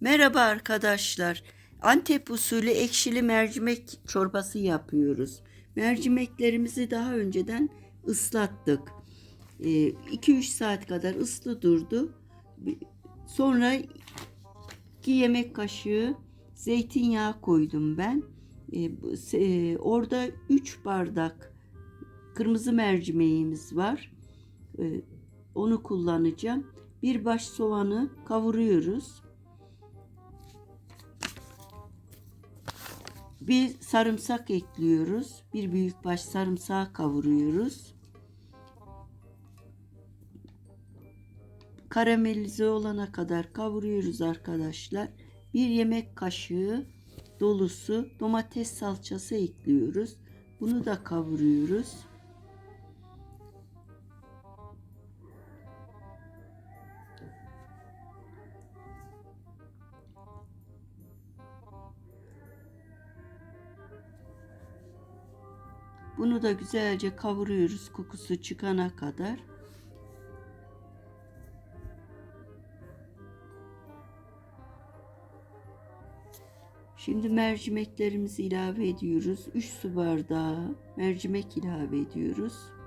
Merhaba arkadaşlar. Antep usulü ekşili mercimek çorbası yapıyoruz. Mercimeklerimizi daha önceden ıslattık. 2-3 saat kadar ıslı durdu. Sonra 2 yemek kaşığı zeytinyağı koydum ben. E, bu- se- e, Orada 3 bardak kırmızı mercimeğimiz var. E, Onu kullanacağım. Bir baş soğanı kavuruyoruz. Bir sarımsak ekliyoruz. Bir büyük baş sarımsağı kavuruyoruz. Karamelize olana kadar kavuruyoruz arkadaşlar. Bir yemek kaşığı dolusu domates salçası ekliyoruz. Bunu da kavuruyoruz. Bunu da güzelce kavuruyoruz kokusu çıkana kadar. Şimdi mercimeklerimizi ilave ediyoruz. 3 su bardağı mercimek ilave ediyoruz.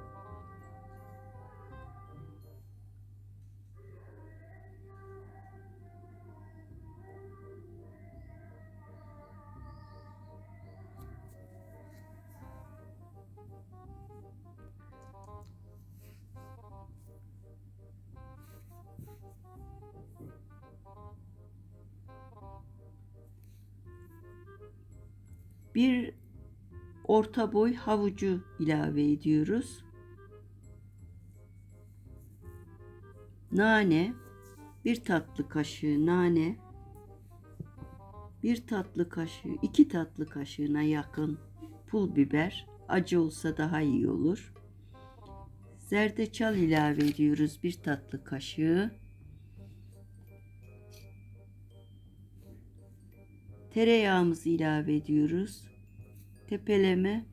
Bir orta boy havucu ilave ediyoruz. Nane, bir tatlı kaşığı nane, bir tatlı kaşığı, iki tatlı kaşığına yakın pul biber, acı olsa daha iyi olur. Zerdeçal ilave ediyoruz bir tatlı kaşığı. Tereyağımızı ilave ediyoruz. Tepeleme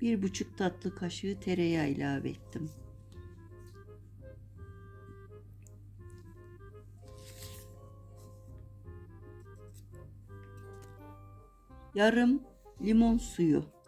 bir buçuk tatlı kaşığı tereyağı ilave ettim. Yarım limon suyu.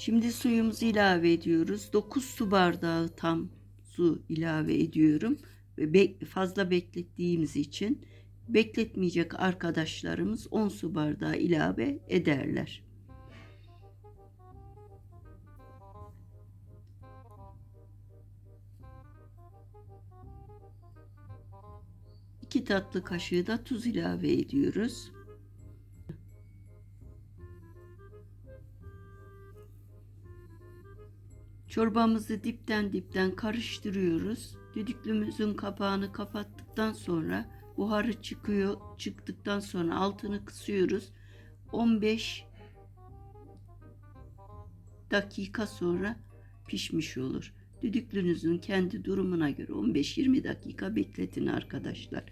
Şimdi suyumuzu ilave ediyoruz. 9 su bardağı tam su ilave ediyorum. Ve fazla beklettiğimiz için bekletmeyecek arkadaşlarımız 10 su bardağı ilave ederler. İki tatlı kaşığı da tuz ilave ediyoruz. Çorbamızı dipten dipten karıştırıyoruz. Düdüklümüzün kapağını kapattıktan sonra buharı çıkıyor. Çıktıktan sonra altını kısıyoruz. 15 dakika sonra pişmiş olur. Düdüklünüzün kendi durumuna göre 15-20 dakika bekletin arkadaşlar.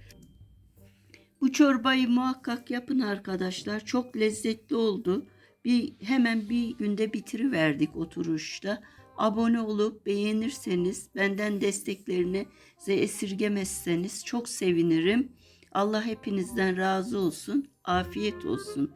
Bu çorbayı muhakkak yapın arkadaşlar. Çok lezzetli oldu. Bir hemen bir günde bitiriverdik oturuşta. Abone olup beğenirseniz, benden desteklerini esirgemezseniz çok sevinirim. Allah hepinizden razı olsun. Afiyet olsun.